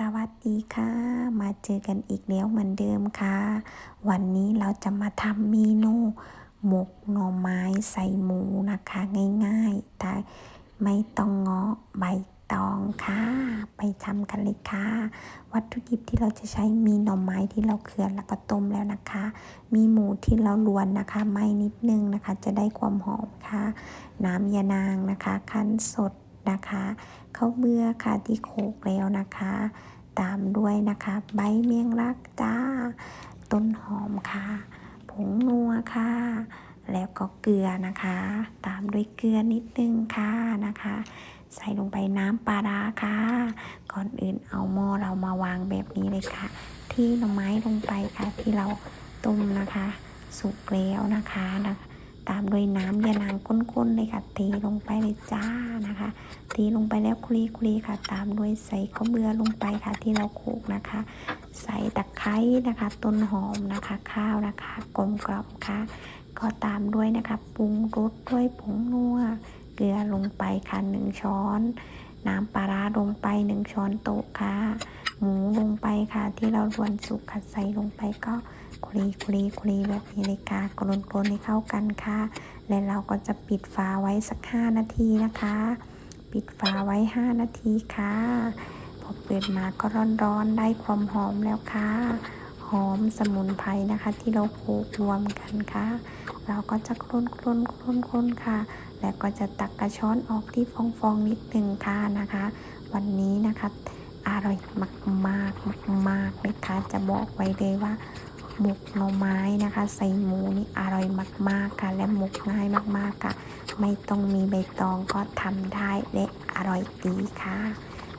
สวัสดีค่ะ มาเจอกันอีกแล้วเหมือนเดิมค่ะ วันนี้เราจะมาทำเมนูหมกหน่อไม้ใส่หมูนะคะ ง่ายๆ แต่ไม่ต้องเงาะใบตองค่ะ ไปทำกันเลยค่ะ วัตถุดิบที่เราจะใช้มีหน่อไม้ที่เราเคื่อนแล้วก็ต้มแล้วนะคะ มีหมูที่เราลวนนะคะ ไม่นิดนึงนะคะ จะได้ความหอมค่ะ น้ำยานางนะคะ คั้นสด นะคะข้าวเบื่อค่ะที่โขกแล้วนะคะ ตามด้วยนะคะ ใบเมียงรักจ้า ต้นหอมค่ะ ผงนัวค่ะ แล้วก็เกลือนะคะ ตามด้วยเกลือนิดนึงค่ะนะคะ ใส่ลงไปน้ำปลาร้าค่ะ ก่อนอื่นเอาหม้อเรามาวางแบบนี้เลยค่ะ ที่หน่อไม้ลงไปค่ะที่เราต้มนะคะ สุกแล้วนะคะนะคะ ตามด้วยน้ำยานางข้นๆเลยค่ะเทลงไปเลยจ้านะคะเทลงไปแล้วคลีคลีค่ะ ตามด้วยใส่ข้าวเบื่อลงไปค่ะที่เราโขลกนะคะ ใส่ตะไคร้นะคะต้นหอมนะคะข้าวนะคะ กลมกล่อมค่ะ ก็ตามด้วยนะคะปรุงรสด้วยผงนัวเกลือลงไปค่ะหนึ่งช้อน น้ำปลาร้าลงไปหนึ่งช้อนโต๊ะค่ะ หมูลงไปค่ะ ที่เรารวนสุกค่ะใส่ลงไปก็คลีคลีคลีแบบนี้เลยค่ะกลนกลนให้เข้ากันค่ะ และเราก็จะปิดฝาไว้สัก 5 นาทีนะคะ ปิดฝาไว้ 5 นาทีค่ะพอเปิดมาก็ร้อนๆได้ความหอมแล้วค่ะ หอมสมุนไพรนะคะ ที่เราโขลกรวมกันค่ะ เราก็จะคลุนคลุนคลุนคลุนค่ะ แล้วก็จะตักกระช้อนออกที่ฟองๆนิดนึงค่ะนะคะ วันนี้นะคะอร่อยมากมากมากๆเลยค่ะจะบอกไว้เลยว่าหมกหน่อไม้นะคะ ใส่หมูนี่อร่อยมากๆค่ะ และหมกง่ายมากๆค่ะ ไม่ต้องมีใบตองก็ทำได้และอร่อยดีค่ะ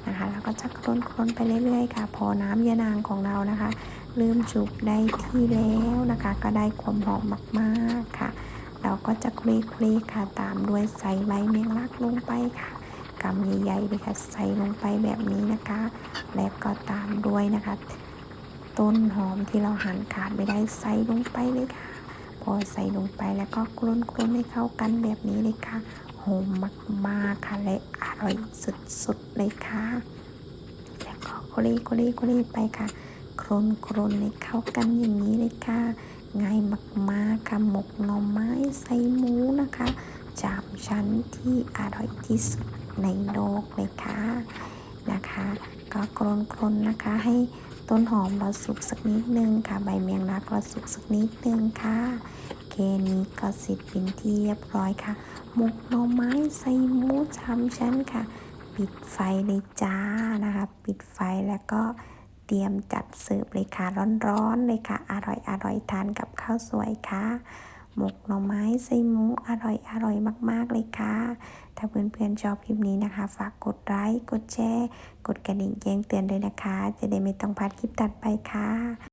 นะคะแล้วก็จะคลุนไปเรื่อยๆค่ะ พอน้ำยานางของเรานะคะ เริ่มจุบได้ที่แล้วนะคะ ก็ได้ความหอมมากๆค่ะ เราก็จะคลีคลีๆค่ะตามด้วยใส่ใบเมียงลักลงไปค่ะกำใหญ่ๆเลยค่ะใส่ลงไปแบบนี้นะคะ แล้วก็ตามด้วยนะคะ ต้นหอมที่เราหั่นขาดไม่ได้ใส่ลงไปเลยค่ะ พอใส่ลงไปแล้วก็คลุนๆให้เข้ากันแบบนี้เลยค่ะ หอมมาก ๆ ค่ะ และอร่อยสุด ๆ เลยค่ะ แล้วก็โคลีโคลีโคลีไปค่ะโครนโครนให้เข้ากันอย่างนี้เลยค่ะ ง่ายมาก ๆ ค่ะ หมกหน่อไม้ใส่หมูนะคะจามชั้นที่อร่อยที่สุดในโลกเลยค่ะนะคะ ก็ครนครนนะคะให้ ต้นหอมเราสุกสักนิดนึงค่ะ ใบเมียงรักเราสุกสักนิดนึงค่ะเคนี้ก็เสร็จเป็นที่เรียบร้อยค่ะ หมกหน่อไม้ใส่หมูช้ำชั้นค่ะ ปิดไฟเลยจ้านะคะ ปิดไฟแล้วก็เตรียมจัดเสิร์ฟเลยค่ะ ร้อนๆเลยค่ะ อร่อยอร่อยทานกับข้าวสวยค่ะ หมกหน่อไม้ใส่หมูอร่อยอร่อยมาก ๆ เลยค่ะ ถ้าเพื่อนๆชอบคลิปนี้นะคะ ฝากกดไลค์กดแชร์ กดกระดิ่งแจ้งเตือนด้วยนะคะ จะได้ไม่ต้องพลาดคลิปตัดไปค่ะ